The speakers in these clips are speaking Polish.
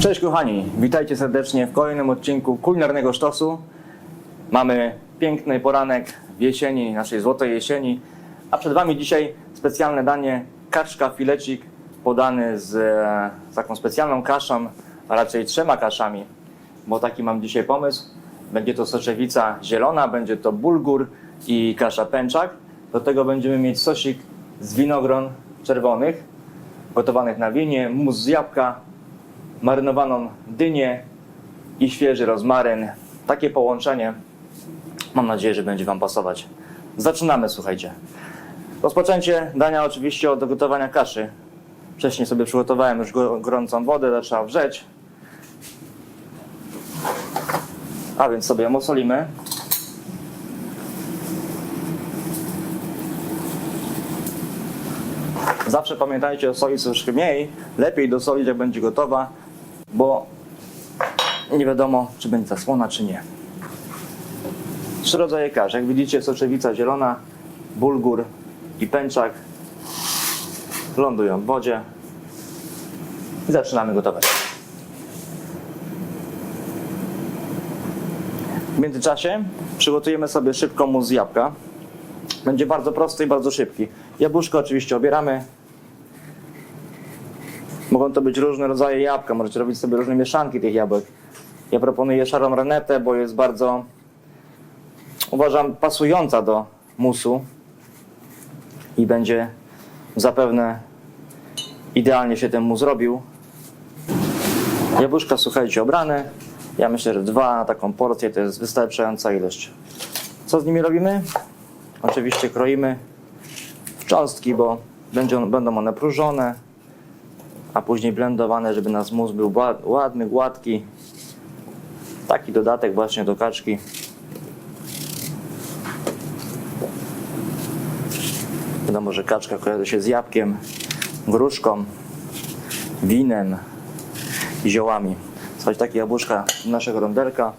Cześć kochani, witajcie serdecznie w kolejnym odcinku kulinarnego sztosu. Mamy piękny poranek w jesieni, naszej złotej jesieni, a przed Wami dzisiaj specjalne danie kaczka filecik podany z, e, z taką specjalną kaszą, a raczej trzema kaszami, bo taki mam dzisiaj pomysł. Będzie to soczewica zielona, będzie to bulgur i kasza pęczak. Do tego będziemy mieć sosik z winogron czerwonych, gotowanych na winie, mus z jabłka, marynowaną dynię i świeży rozmaryn. Takie połączenie mam nadzieję, że będzie Wam pasować. Zaczynamy, słuchajcie. Rozpoczęcie dania oczywiście od gotowania kaszy. Wcześniej sobie przygotowałem już go- gorącą wodę, zaczęła wrzeć. A więc sobie ją osolimy. Zawsze pamiętajcie o soli troszkę mniej. Lepiej dosolić jak będzie gotowa, bo nie wiadomo czy będzie zasłona czy nie. Trzy rodzaje kasz. Jak widzicie soczewica zielona, bulgur i pęczak lądują w wodzie i zaczynamy gotować. W międzyczasie przygotujemy sobie szybko mus z jabłka. Będzie bardzo prosty i bardzo szybki. Jabłuszko oczywiście obieramy. Mogą to być różne rodzaje jabłka, możecie robić sobie różne mieszanki tych jabłek. Ja proponuję szarą renetę, bo jest bardzo, uważam, pasująca do musu i będzie zapewne idealnie się ten mus robił. Jabłuszka, słuchajcie, obrane. Ja myślę, że dwa na taką porcję to jest wystarczająca ilość. Co z nimi robimy? Oczywiście kroimy w cząstki, bo będą one próżone, a później blendowane, żeby nasz mus był ła- ładny, gładki. Taki dodatek właśnie do kaczki. Wiadomo, że kaczka kojarzy się z jabłkiem, gruszką, winem i ziołami. Słuchajcie, takie jabłuszka naszego rondelka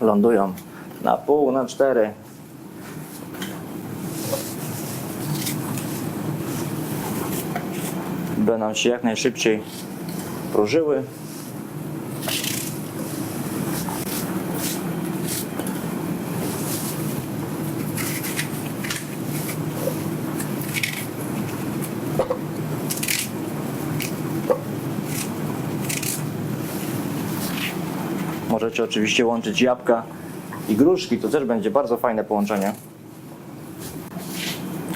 lądują na pół, na cztery. Będą się jak najszybciej próżyły. Możecie oczywiście łączyć jabłka i gruszki, to też będzie bardzo fajne połączenie.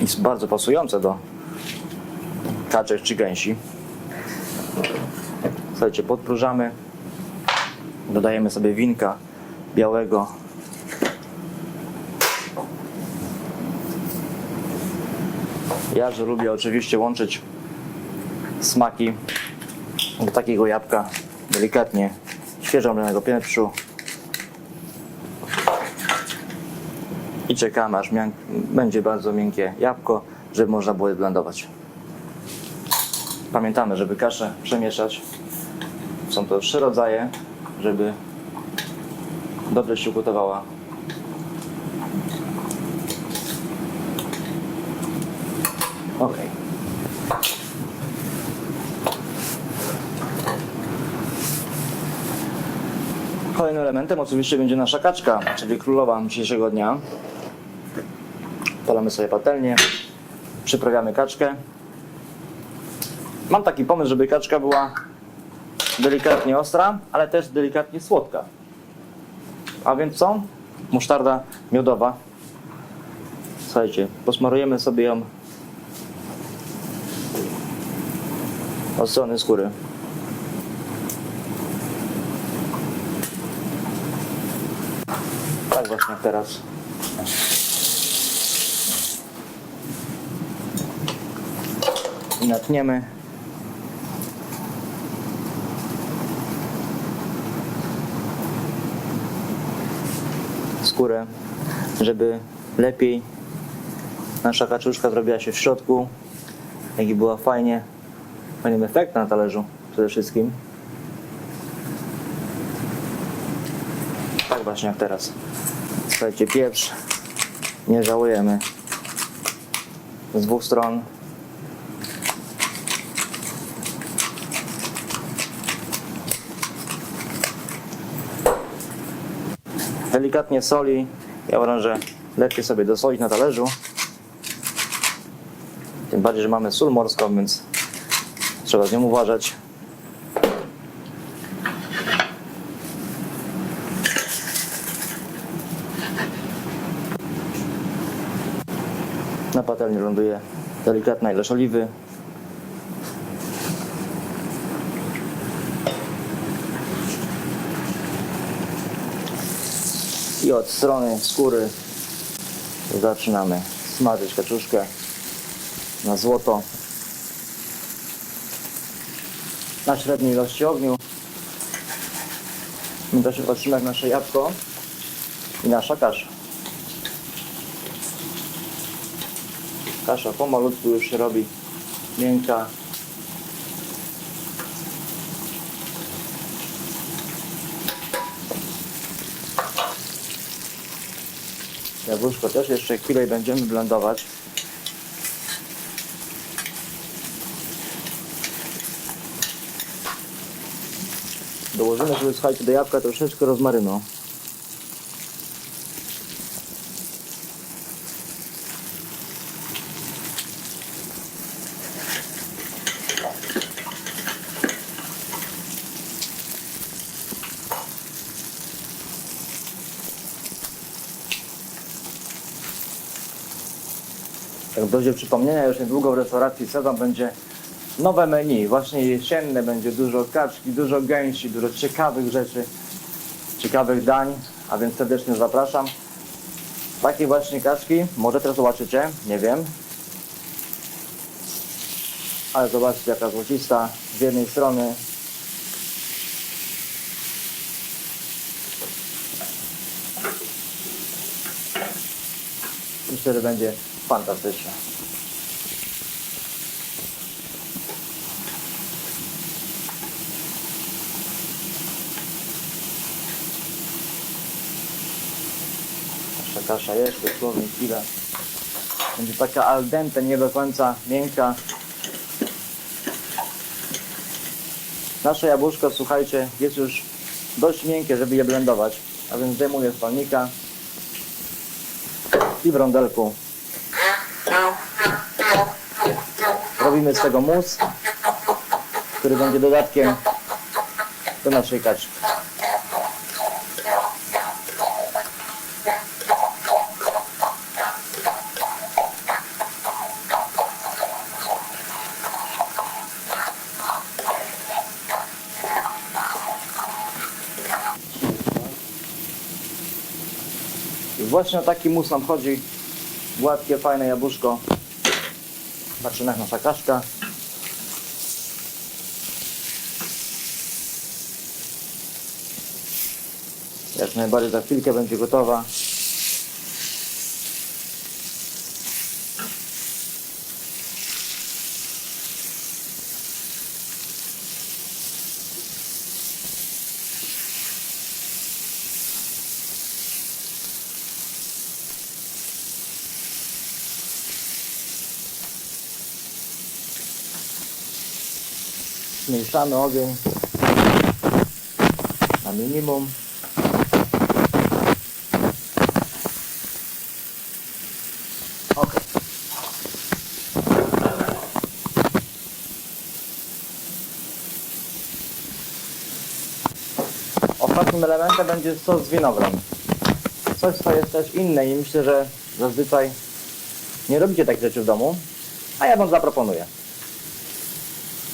Jest bardzo pasujące do kaczek czy gęsi. Słuchajcie, podpróżamy. Dodajemy sobie winka białego. Ja, że lubię oczywiście łączyć smaki do takiego jabłka delikatnie świeżo mlenego pieprzu i czekamy aż będzie bardzo miękkie jabłko, żeby można było je blendować. Pamiętamy, żeby kaszę przemieszać. Są to trzy rodzaje, żeby dobrze się ugotowała. Ok. Kolejnym elementem oczywiście będzie nasza kaczka, czyli królowa dzisiejszego dnia. Palamy sobie patelnię, przyprawiamy kaczkę. Mam taki pomysł, żeby kaczka była delikatnie ostra, ale też delikatnie słodka. A więc co? Musztarda miodowa. Słuchajcie, posmarujemy sobie ją od strony skóry. Tak właśnie teraz. I natniemy. skórę, żeby lepiej Nasza kaczuszka zrobiła się w środku. Jak i była fajnie. Fajnym efekt na talerzu przede wszystkim. Tak właśnie jak teraz. Słuchajcie, pieprz. Nie żałujemy. Z dwóch stron. Delikatnie soli. Ja uważam, że lepiej sobie dosolić na talerzu. Tym bardziej, że mamy sól morską, więc trzeba z nią uważać. Na patelni ląduje delikatna ilość oliwy. I od strony skóry zaczynamy smażyć kaczuszkę na złoto. Na średniej ilości ogniu. My też otrzymać nasze jabłko nasza kasza. Kasza pomalutku już się robi miękka. Jabłuszko też jeszcze chwilę będziemy blendować. Dołożymy sobie, słuchajcie, do jabłka troszeczkę rozmarynu. W dozie przypomnienia, już niedługo w restauracji sezon będzie nowe menu, właśnie jesienne, będzie dużo kaczki, dużo gęsi, dużo ciekawych rzeczy, ciekawych dań, a więc serdecznie zapraszam. Takie właśnie kaczki, może teraz zobaczycie, nie wiem. Ale zobaczcie jaka złocista z jednej strony. Myślę, że będzie fantastyczne. Nasza kasza jest dosłownie chwilę. Będzie taka al dente, nie do końca miękka. Nasze jabłuszko, słuchajcie, jest już dość miękkie, żeby je blendować. A więc zdejmuję z palnika i w rondelku robimy z tego mus, który będzie dodatkiem do naszej kaczki. Właśnie o taki mus nam chodzi. Gładkie, fajne jabłuszko. Patrzymy jak nasza kaszka. Jak najbardziej za chwilkę będzie gotowa. Zmniejszamy ogień na minimum. Ok. Ostatnim elementem będzie sos z winogron. Coś, co jest też inne i myślę, że zazwyczaj nie robicie takich rzeczy w domu, a ja Wam zaproponuję.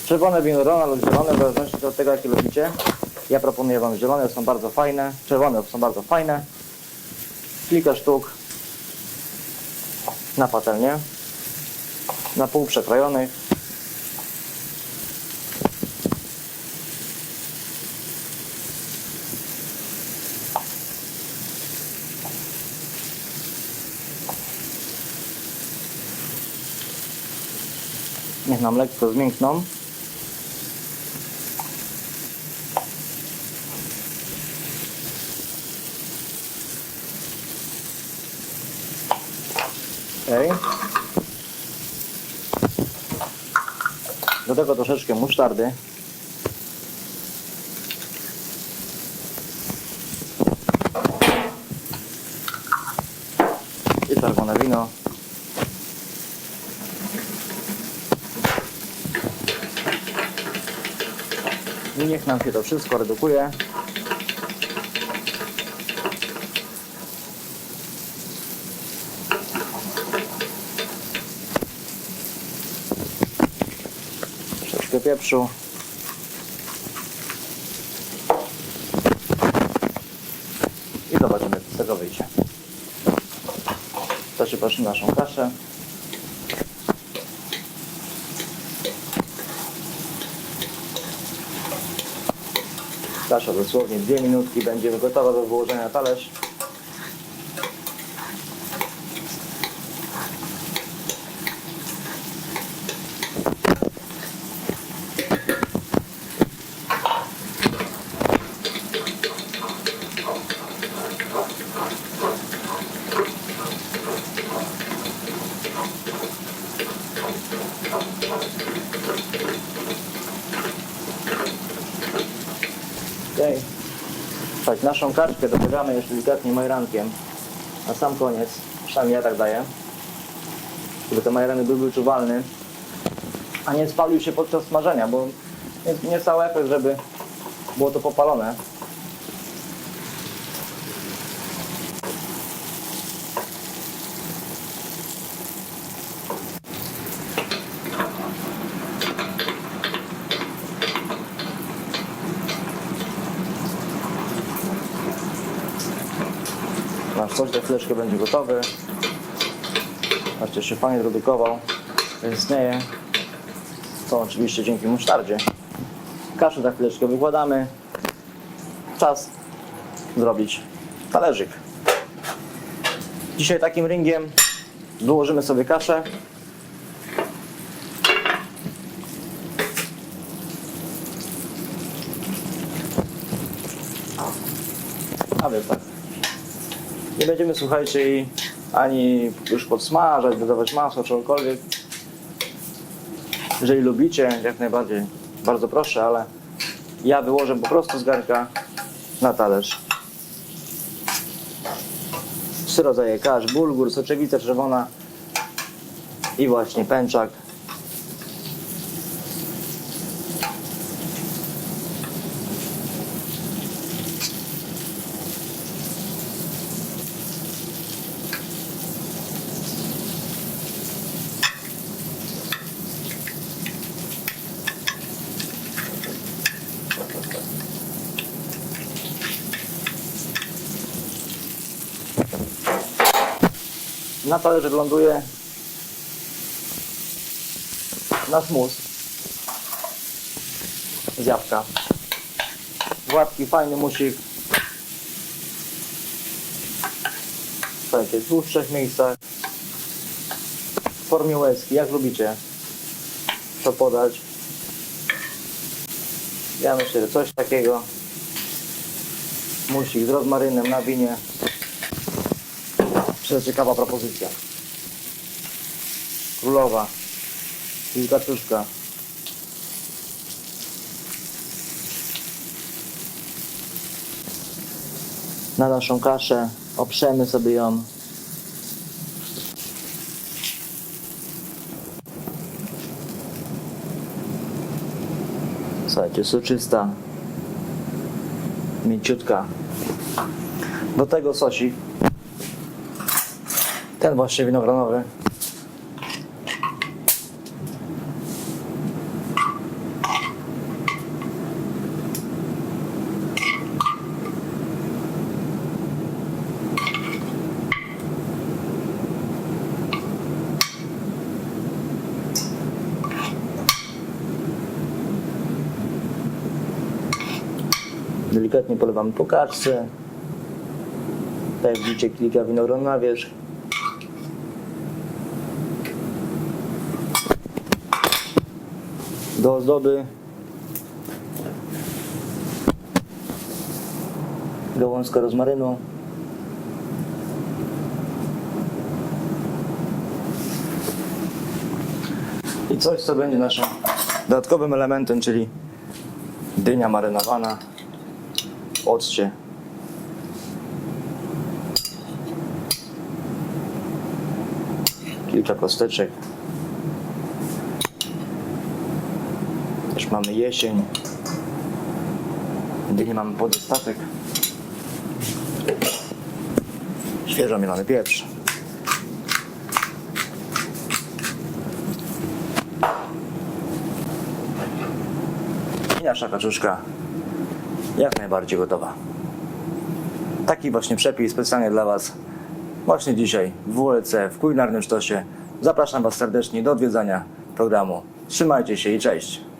Czerwone winogrona lub zielone, w zależności od tego, jakie lubicie. Ja proponuję Wam zielone, są bardzo fajne. Czerwone są bardzo fajne. Kilka sztuk na patelnię. Na pół przekrojonych. Niech nam lekko zmiękną. Do tego troszeczkę musztardy. I czerwone wino. I niech nam się to wszystko redukuje. Troszeczkę pieprzu. I zobaczymy, co z tego wyjdzie. Zasypasz naszą kaszę. Kasza dosłownie dwie minutki będzie gotowa do wyłożenia talerz. Okej. Tak, naszą kaczkę dopływamy jeszcze delikatnie majrankiem. Na sam koniec, przynajmniej ja tak daję. Żeby te majrany były czuwalne, a nie spalił się podczas smażenia, bo nie, nie cały efekt, żeby było to popalone. Nasz sos za chwileczkę będzie gotowy. Patrzcie, się fajnie zredukował. Istnieje. To oczywiście dzięki musztardzie. Kaszę za chwileczkę wykładamy. Czas zrobić talerzyk. Dzisiaj takim ringiem wyłożymy sobie kaszę. A więc tak. Nie będziemy, słuchajcie, jej ani już podsmażać, dodawać masła, czegokolwiek. Jeżeli lubicie, jak najbardziej, bardzo proszę, ale ja wyłożę po prostu z garnka na talerz. Trzy rodzaje kasz, bulgur, soczewica czerwona i właśnie pęczak. Na talerze ląduje nasz mus z jabłka. Gładki, fajny musik. Słuchajcie, tu w trzech miejscach. W formie łezki, jak lubicie. Co podać. Ja myślę, że coś takiego. Musik z rozmarynem na winie. Myślę, że ciekawa propozycja. Królowa. Wilkaczuszka. Na naszą kaszę oprzemy sobie ją. Słuchajcie, soczysta. Mięciutka. Do tego sosik. Ten właśnie winogronowy. Delikatnie polewamy po kaczce. Tak jak widzicie, kilka winogron na wierzch. Do ozdoby gałązka rozmarynu. I coś, co będzie naszym dodatkowym elementem, czyli dynia marynowana w occie. Kilka kosteczek. Mamy jesień. Dyni mamy podostatek. Świeżo mielony pieprz. I nasza kaczuszka jak najbardziej gotowa. Taki właśnie przepis specjalnie dla Was właśnie dzisiaj w WLC w kulinarnym sztosie. Zapraszam Was serdecznie do odwiedzania programu. Trzymajcie się i cześć!